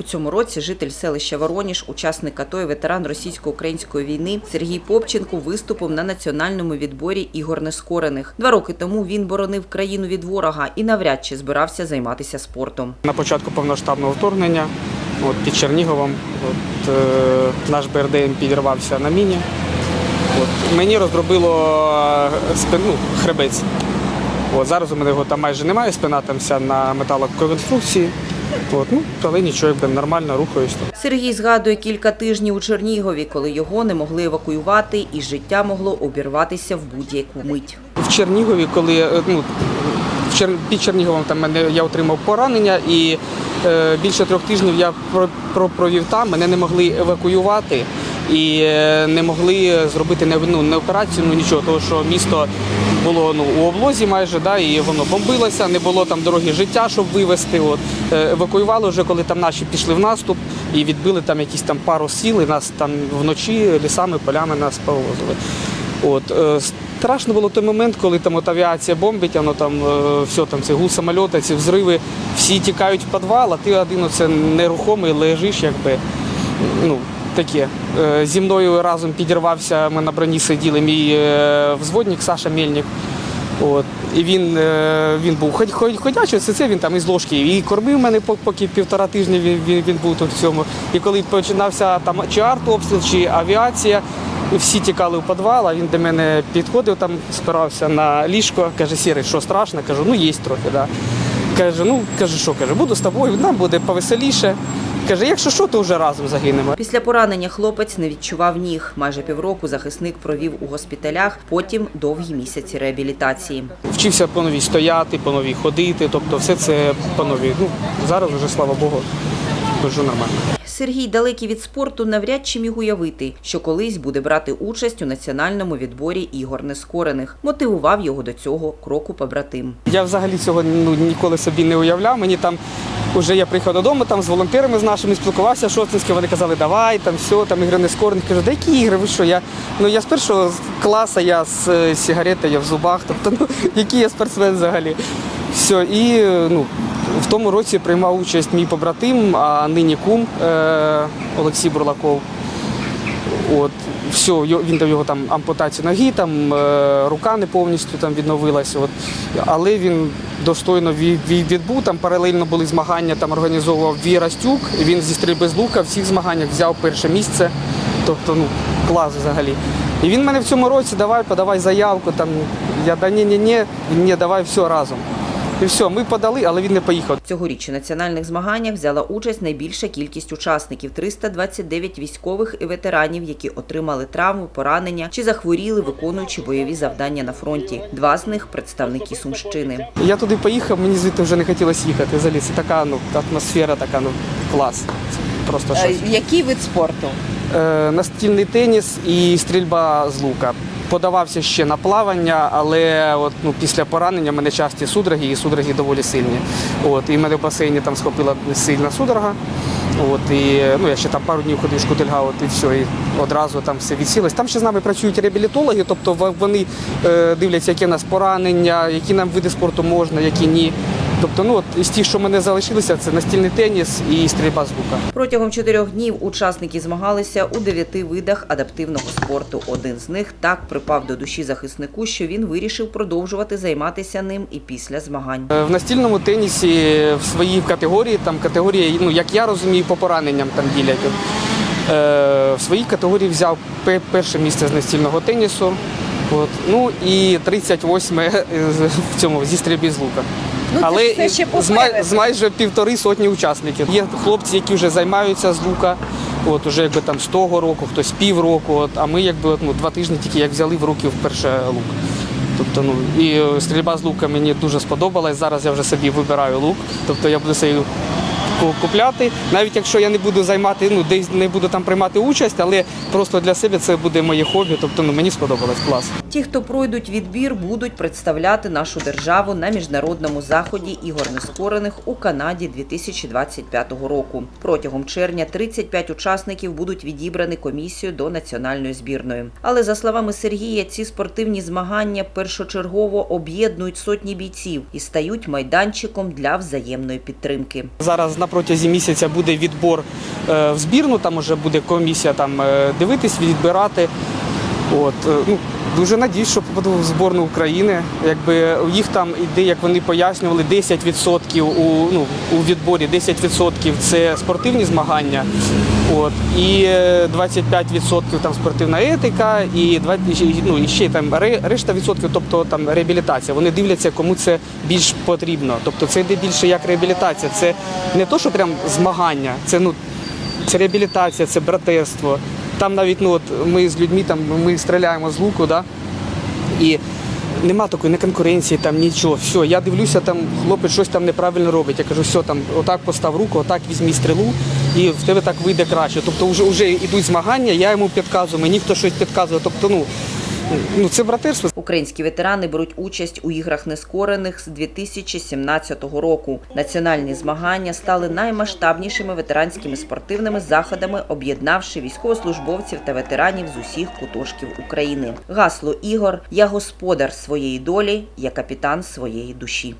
У цьому році житель селища Вороніж, учасник АТО і ветеран російсько-української війни Сергій Попченко виступив на національному відборі ігор нескорених. Два роки тому він боронив країну від ворога і навряд чи збирався займатися спортом. На початку повноштабного вторгнення от, під Черніговом от, е, наш БРДМ підірвався на міні. От, мені розробило е, спину, хребець. От, зараз у мене його там майже немає, спина там вся на металоконструкції. От, ну, але нічого, якби нормально рухаюсь. Сергій згадує кілька тижнів у Чернігові, коли його не могли евакуювати, і життя могло обірватися в будь-яку мить. В Чернігові, коли е, ну, під Черніговом там мене я отримав поранення, і е, більше трьох тижнів я про, про, провів там, мене не могли евакуювати і е, не могли зробити не, ну, не операцію, ну нічого, тому що місто було ну, у облозі майже, да, і воно бомбилося, не було там дороги життя, щоб вивезти. От. Е, евакуювали вже, коли там наші пішли в наступ і відбили там якісь там пару сіл, і нас там вночі лісами, полями нас повозили. От, е, страшно було той момент, коли там от авіація бомбить, воно там е, все там, це гул самольота, ці взриви, всі тікають в підвал, а ти один оце нерухомий лежиш, якби. Ну, таке. Е, Зі мною разом підірвався, ми на броні сиділи, мій е, взводник Саша Мельник. От. І він, е, він був ход- ход- ходячий, це, це він там із ложки і кормив мене, поки півтора тижні він, він, він був тут в цьому. І коли починався там чи артобстріл, чи авіація, всі тікали в підвал, а він до мене підходив, там спирався на ліжко, каже, Сірий, що страшно? Кажу, ну є трохи, да. Каже, ну каже, що каже, буду з тобою, нам буде повеселіше. Каже, якщо що, то вже разом загинемо. Після поранення хлопець не відчував ніг. Майже півроку захисник провів у госпіталях, потім довгі місяці реабілітації. Вчився по новій стояти, по новій ходити, тобто все це по новій. Ну, зараз вже, слава Богу, дуже нормально. Сергій, далекий від спорту, навряд чи міг уявити, що колись буде брати участь у національному відборі ігор нескорених. Мотивував його до цього кроку побратим. Я взагалі цього ну, ніколи собі не уявляв. Мені там вже я приїхав додому, там з волонтерами з нашими спілкувався шостинськими, вони казали, давай, там все, там ігри не скорених. Кажу, да які ігри, ви що? Я, ну, я з першого класу, я з е, я в зубах, тобто, ну, який я спортсмен взагалі. Все, і ну, в тому році приймав участь мій побратим, а нині кум е, Олексій Бурлаков. От, все, він дав його там ампутацію ноги, там е, рука не повністю там відновилася. От. Але він достойно ві- ві- відбув. Там паралельно були змагання, там організовував Вірастюк. Він зі стрільби з лука в всіх змаганнях взяв перше місце. Тобто, ну, клас взагалі. І він мене в цьому році давай, подавай заявку. Там, я да ні, ні, ні, ні, давай все разом. І все, ми подали, але він не поїхав. Цьогоріч у національних змаганнях взяла участь найбільша кількість учасників 329 військових і ветеранів, які отримали травми, поранення чи захворіли, виконуючи бойові завдання на фронті. Два з них представники Сумщини. Я туди поїхав, мені звідти вже не хотілося їхати. Взагалі це така ну, атмосфера, така ну клас. Просто щось. Який вид спорту? Е, настільний теніс і стрільба з лука. Подавався ще на плавання, але от, ну, після поранення в мене часті судороги, і судороги доволі сильні. От, і мене в басейні там схопила сильна судорога. От, і, ну, я ще там пару днів ходив шкутильга, от, і все, і одразу там все відсілось. Там ще з нами працюють реабілітологи, тобто вони е, дивляться, які в нас поранення, які нам види спорту можна, які ні. Тобто, ну, от, із тих, що мене залишилося, це настільний теніс і стрільба з лука. Протягом чотирьох днів учасники змагалися у дев'яти видах адаптивного спорту. Один з них так припав до душі захиснику, що він вирішив продовжувати займатися ним і після змагань. Е, В настільному тенісі в своїй категорії, там категорії, ну як я розумію, по пораненням там ділять. Е, в своїй категорії взяв перше місце з настільного тенісу. От. Ну і 38 в цьому зі стрільби з лука. Але це ще з, май- з майже півтори сотні учасників. Є хлопці, які вже займаються з лука. От уже якби там з того року, хтось півроку. От, а ми якби от, ну, два тижні тільки як взяли в руки вперше лук. Тобто, ну і е, стрільба з лука мені дуже сподобалась. Зараз я вже собі вибираю лук. Тобто я буду собі купляти. Навіть якщо я не буду займати, ну десь не буду там приймати участь, але просто для себе це буде моє хобі. Тобто ну мені сподобалось клас. Ті, хто пройдуть відбір, будуть представляти нашу державу на міжнародному заході ігор нескорених у Канаді 2025 року. Протягом червня 35 учасників будуть відібрані комісією до національної збірної. Але за словами Сергія, ці спортивні змагання першочергово об'єднують сотні бійців і стають майданчиком для взаємної підтримки. Зараз на протязі місяця буде відбор е, в збірну, там вже буде комісія там е, дивитись, відбирати. От, е, ну, дуже надіюсь, що попаду в зборну України. Якби їх там іде, як вони пояснювали, 10% у, ну, у відборі, 10% це спортивні змагання. От, і е, 25% там спортивна етика, і 20, ну, і ще там решта відсотків, тобто там реабілітація. Вони дивляться, кому це більш потрібно. Тобто це йде більше як реабілітація. Це не то, що прям змагання, це ну це реабілітація, це братерство. Там навіть ну, от ми з людьми там ми стріляємо з луку, да? і нема такої не конкуренції, там нічого. Все, я дивлюся, там хлопець щось там неправильно робить. Я кажу, все, там отак постав руку, отак візьмі стрілу, і в тебе так вийде краще. Тобто вже, вже йдуть змагання, я йому підказую, мені хто щось підказує. Тобто, ну, ну це братерство. Українські ветерани беруть участь у іграх нескорених з 2017 року. Національні змагання стали наймасштабнішими ветеранськими спортивними заходами, об'єднавши військовослужбовців та ветеранів з усіх куточків України. Гасло ігор Я господар своєї долі, я капітан своєї душі.